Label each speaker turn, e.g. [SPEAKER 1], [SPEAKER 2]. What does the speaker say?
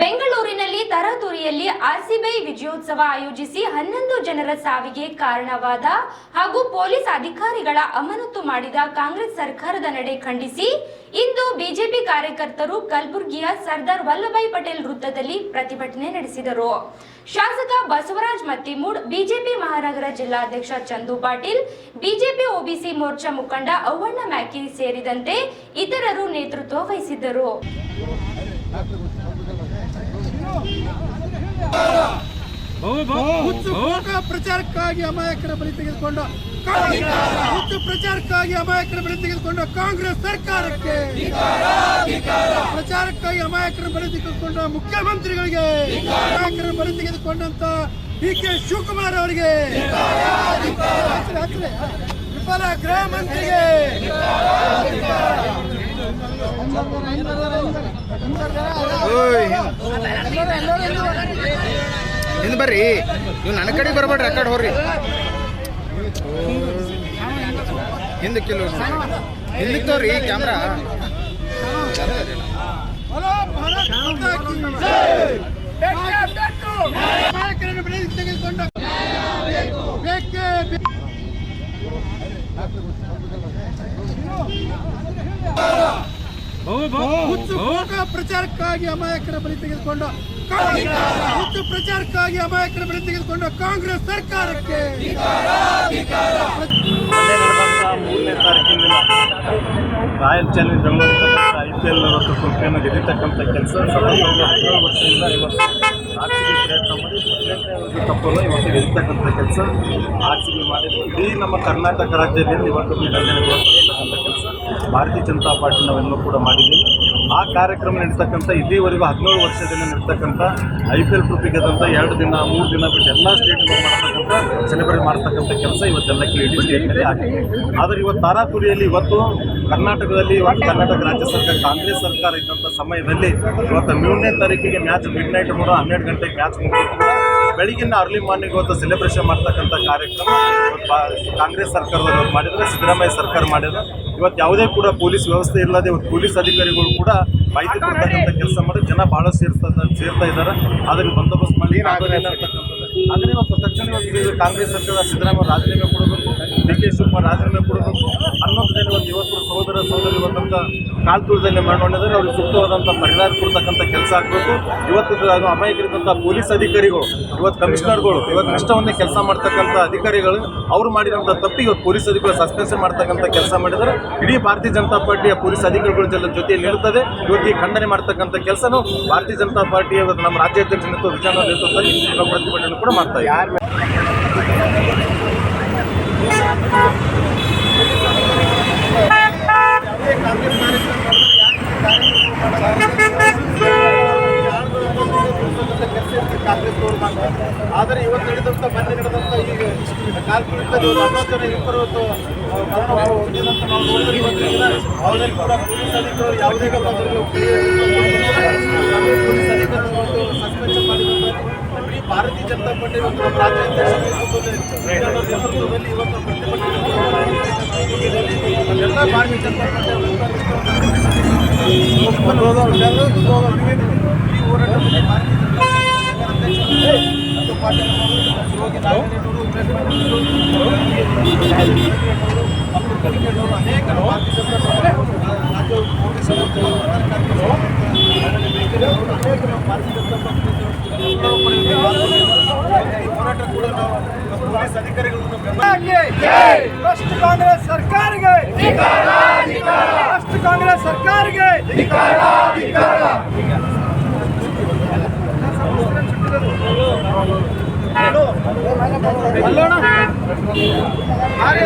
[SPEAKER 1] ಬೆಂಗಳೂರಿನಲ್ಲಿ ತರಾತುರಿಯಲ್ಲಿ ಆರ್ಸಿಬಿಐ ವಿಜಯೋತ್ಸವ ಆಯೋಜಿಸಿ ಹನ್ನೊಂದು ಜನರ ಸಾವಿಗೆ ಕಾರಣವಾದ ಹಾಗೂ ಪೊಲೀಸ್ ಅಧಿಕಾರಿಗಳ ಅಮಾನತು ಮಾಡಿದ ಕಾಂಗ್ರೆಸ್ ಸರ್ಕಾರದ ನಡೆ ಖಂಡಿಸಿ, ಇಂದು ಬಿಜೆಪಿ ಕಾರ್ಯಕರ್ತರು ಕಲಬುರಗಿಯ ಸರ್ದಾರ್ ವಲ್ಲಭಾಯ್ ಪಟೇಲ್ ವೃತ್ತದಲ್ಲಿ ಪ್ರತಿಭಟನೆ ನಡೆಸಿದರು. ಶಾಸಕ ಬಸವರಾಜ್ ಮತ್ತಿಮೂಡ್, ಬಿಜೆಪಿ ಮಹಾನಗರ ಜಿಲ್ಲಾಧ್ಯಕ್ಷ ಚಂದು ಪಾಟೀಲ್, ಬಿಜೆಪಿ ಒಬಿಸಿ ಮೋರ್ಚಾ ಮುಖಂಡ ಅವ್ವಣ್ಣ ಮ್ಯಾಕಿ ಸೇರಿದಂತೆ ಇತರರು ನೇತೃತ್ವ ವಹಿಸಿದ್ದರು.
[SPEAKER 2] ಹುಚ್ಚು ಪ್ರಚಾರಕ್ಕಾಗಿ ಅಮಾಯಕರ ಬಲಿ ತೆಗೆದುಕೊಂಡ ಹುಚ್ಚು ಪ್ರಚಾರಕ್ಕಾಗಿ ಅಮಾಯಕರ ಬಲಿ ತೆಗೆದುಕೊಂಡ ಕಾಂಗ್ರೆಸ್ ಸರ್ಕಾರಕ್ಕೆ ಪ್ರಚಾರಕ್ಕಾಗಿ ಅಮಾಯಕರ ಬಲಿ ತೆಗೆದುಕೊಂಡ ಮುಖ್ಯಮಂತ್ರಿಗಳಿಗೆ ಅಮಾಯಕರ ಬಲಿ ತೆಗೆದುಕೊಂಡಂತ ಡಿ ಕೆ ಶಿವಕುಮಾರ್ ಅವರಿಗೆ. ವಿಫಲ ಗೃಹ ಮಂತ್ರಿಗೆ
[SPEAKER 3] ಹಿಂದ್ ಬರ್ರಿ. ನೀವು ನನ್ನ ಕಡೆ ಬರ್ಬೇಡ್ರಿ ಆ ಕಡೆ ಹೋಗ್ರಿ. ಹಿಂದಕ್ಕೆ ಕಿಲೋ ಹಿಂದಕ್ಕೆ ತೋರಿ ಕ್ಯಾಮ್ರಾ
[SPEAKER 2] ಪ್ರಚಾರಕ್ಕಾಗಿ ಅಮಾಯಕರ ಬಳಿ ತೆಗೆದುಕೊಂಡ ಹುಚ್ಚು ಪ್ರಚಾರಕ್ಕಾಗಿ ಅಮಾಯಕರ ಬಳಿ ತೆಗೆದುಕೊಂಡ ಕಾಂಗ್ರೆಸ್ ಸರ್ಕಾರಕ್ಕೆ
[SPEAKER 4] ಮೂರನೇ ತಾರೀಕಿನ ರಾಯಲ್ ಚಾಲೆಂಜ್ ಬೆಂಗಳೂರು ಮತ್ತು ಟ್ರೋಫಿಯನ್ನು ಗೆದ್ದಿರ್ತಕ್ಕಂಥ ಕೆಲಸ. ವರ್ಷದಿಂದ ಇವತ್ತು ಗೆದ್ದಿರ್ತಕ್ಕಂಥ ಕೆಲಸ. ಆರ್ ಸಿ ಇಡೀ ನಮ್ಮ ಕರ್ನಾಟಕ ರಾಜ್ಯದಲ್ಲಿ ಇವತ್ತು ಕೆಲಸ. ಭಾರತೀಯ ಜನತಾ ಪಾರ್ಟಿ ಕೂಡ ಮಾಡಿದ್ದೀವಿ. ಆ ಕಾರ್ಯಕ್ರಮ ನಡೀತಕ್ಕಂಥ ಇಲ್ಲಿವರೆಗೂ ಹದಿನೇಳು ವರ್ಷದಿಂದ ನಡೀತಕ್ಕಂಥ ಐ ಪಿ ಎಲ್ ಟ್ರೂಪಿ ಗೆದ್ದಂಥ ಎರಡು ದಿನ, ಮೂರು ದಿನ ಬಿಟ್ಟು ಎಲ್ಲ ಸ್ಟೇಟ್ಗಳು ಮಾಡ್ತಕ್ಕಂಥ ಸೆಲೆಬ್ರೇಟ್ ಮಾಡ್ತಕ್ಕಂಥ ಕೆಲಸ ಇವತ್ತೆಲ್ಲ ಕ್ರೀಡೆ ಸ್ಟೇಟ್ನಲ್ಲಿ ಆಗಿದೆ. ಆದರೆ ಇವತ್ತು ತಾರಾತುರಿಯಲ್ಲಿ ಇವತ್ತು ಕರ್ನಾಟಕದಲ್ಲಿ, ಇವತ್ತು ಕರ್ನಾಟಕ ರಾಜ್ಯ ಸರ್ಕಾರ, ಕಾಂಗ್ರೆಸ್ ಸರ್ಕಾರ ಇದ್ದಂಥ ಸಮಯದಲ್ಲಿ ಇವತ್ತು ಮೂರನೇ ತಾರೀಕಿಗೆ ಮ್ಯಾಚ್ ಮಿಡ್ ನೈಟ್ ಮೂರು ಹನ್ನೆರಡು ಗಂಟೆಗೆ ಮ್ಯಾಚ್ ಮುಗಿದು ಬೆಳಗಿನ ಅರ್ಲಿ ಮಾರ್ನಿಂಗ್ ಇವತ್ತು ಸೆಲೆಬ್ರೇಷನ್ ಮಾಡ್ತಕ್ಕಂಥ ಕಾರ್ಯಕ್ರಮ. ಕಾಂಗ್ರೆಸ್ ಸರ್ಕಾರದವರು ಮಾಡಿದ್ರೆ ಸಿದ್ದರಾಮಯ್ಯ ಸರ್ಕಾರ ಮಾಡಿದ್ರೆ. ಇವತ್ತು ಯಾವುದೇ ಕೂಡ ಪೊಲೀಸ್ ವ್ಯವಸ್ಥೆ ಇಲ್ಲದೆ ಇವತ್ತು ಪೊಲೀಸ್ ಅಧಿಕಾರಿಗಳು ಕೂಡ ಮಾಹಿತಿ ಕೊಡ್ತಕ್ಕಂಥ ಕೆಲಸ ಮಾಡಿ ಜನ ಭಾಳ ಸೇರ್ತಾ ಸೇರ್ತಾ ಇದ್ದಾರೆ. ಅದನ್ನು ಬಂದೋಬಸ್ತ್ ಮಾಡಿ ಆದರೆ ಇವತ್ತು ತಕ್ಷಣ ಇವತ್ತು ಕಾಂಗ್ರೆಸ್ ಸರ್ಕಾರ ಸಿದ್ದರಾಮಯ್ಯ ರಾಜೀನಾಮೆ ಕೊಡಬೇಕು. ಡಿ ಕೆ ಶಿವಕುಮಾರ್ ರಾಜೀನಾಮೆ ಕೊಡಬೇಕು. ಯುವಕರು ಸಹೋದರ ಸಹೋದರಿ ಇವತ್ತಂತ ಕಾಲ್ ತುಳಿದಲ್ಲಿ ಮಾಡಿಕೊಂಡಿದ್ದಾರೆ. ಅವ್ರಿಗೆ ಸೂಕ್ತವಾದಂಥ ಪರಿಹಾರ ಕೊಡ್ತಕ್ಕಂಥ ಕೆಲಸ ಆಗಬೇಕು. ಇವತ್ತು ಅಮಾಯಕರಿದ್ದಂಥ ಪೊಲೀಸ್ ಅಧಿಕಾರಿಗಳು, ಇವತ್ತು ಕಮಿಷನರ್ಗಳು, ಇವತ್ತು ನಷ್ಟವನ್ನೇ ಕೆಲಸ ಮಾಡ್ತಕ್ಕಂಥ ಅಧಿಕಾರಿಗಳು, ಅವರು ಮಾಡಿದಂಥ ತಪ್ಪು ಇವತ್ತು ಪೊಲೀಸ್ ಅಧಿಕಾರಿಗಳು ಸಸ್ಪೆನ್ಷನ್ ಮಾಡ್ತಕ್ಕಂಥ ಕೆಲಸ ಮಾಡಿದರೆ ಇಡೀ ಭಾರತೀಯ ಜನತಾ ಪಾರ್ಟಿಯ ಪೊಲೀಸ್ ಅಧಿಕಾರಿಗಳ ಜೊತೆ ಜೊತೆ ಇರುತ್ತದೆ ಇವತ್ತಿಗೆ ಖಂಡನೆ ಮಾಡ್ತಕ್ಕಂಥ ಕೆಲಸನೂ ಭಾರತೀಯ ಜನತಾ ಪಾರ್ಟಿ ನಮ್ಮ ರಾಜ್ಯಾಧ್ಯಕ್ಷ ನೇತೃತ್ವ ವಿಚಾರ ನೇತೃತ್ವದಲ್ಲಿ ಪ್ರತಿಭಟನೆ ಕೂಡ ಮಾಡ್ತಾ ಇದ್ದೀವಿ ಆದರೆ ಇವತ್ತು ನಡೆದಂಥ ಮೊನ್ನೆ ಈಗ ಕಾಲ್ಪುರದಲ್ಲಿ ಒಂದು ಜನ ಇಬ್ಬರು ಅವರಲ್ಲಿ ಪೊಲೀಸ್ ಯಾವುದೇ ಇಡೀ ಭಾರತೀಯ ಜನತಾ ಪಾರ್ಟಿ ಒಂದು ನಮ್ಮ ರಾಜ್ಯಾಧ್ಯಕ್ಷ ನೇತೃತ್ವದಲ್ಲಿ ಇವತ್ತು ಪ್ರತಿಭಟನೆ ಎಲ್ಲ ಭಾರತೀಯ ಜನತಾ ಈ ಹೋರಾಟದಲ್ಲಿ ಭಾರತೀಯ ಜನತಾ ಮತ್ತು ಪಾಟೀಲ್ ಅವರು, ಯೋಗಿ ನಾರಾಯಣಗೌಡರು, ಉಮೇಶ್ ಪಾಟೀಲ್ ಅವರು, ಅಬ್ದುಲ್ ಕರೀಂ ಅವರು, ಅನೇಕ ಭಾರತೀಯ ಜನತಾ ಪಾರ್ಟಿ ರಾಜ್ಯ ಕಾಂಗ್ರೆಸ್ ಸದಸ್ಯರು, ಪದಾಧಿಕಾರಿಗಳು, ಅವರು ಅನೇಕ ಭಾರತೀಯ ಜನತಾ ಪಾರ್ಟಿ ಎಲ್ಲರೂ ಕೂಡ ಈ ಹೋರಾಟ ಕೂಡ ನಾವು ನಮ್ಮ ಪೊಲೀಸ್ ಅಧಿಕಾರಿಗಳನ್ನು ಬೆಂಬಲ
[SPEAKER 2] ಭ್ರಷ್ಟ ಕಾಂಗ್ರೆಸ್ ಸರ್ಕಾರಕ್ಕೆ ಭ್ರಷ್ಟ ಕಾಂಗ್ರೆಸ್ ಸರ್ಕಾರಕ್ಕೆ আরে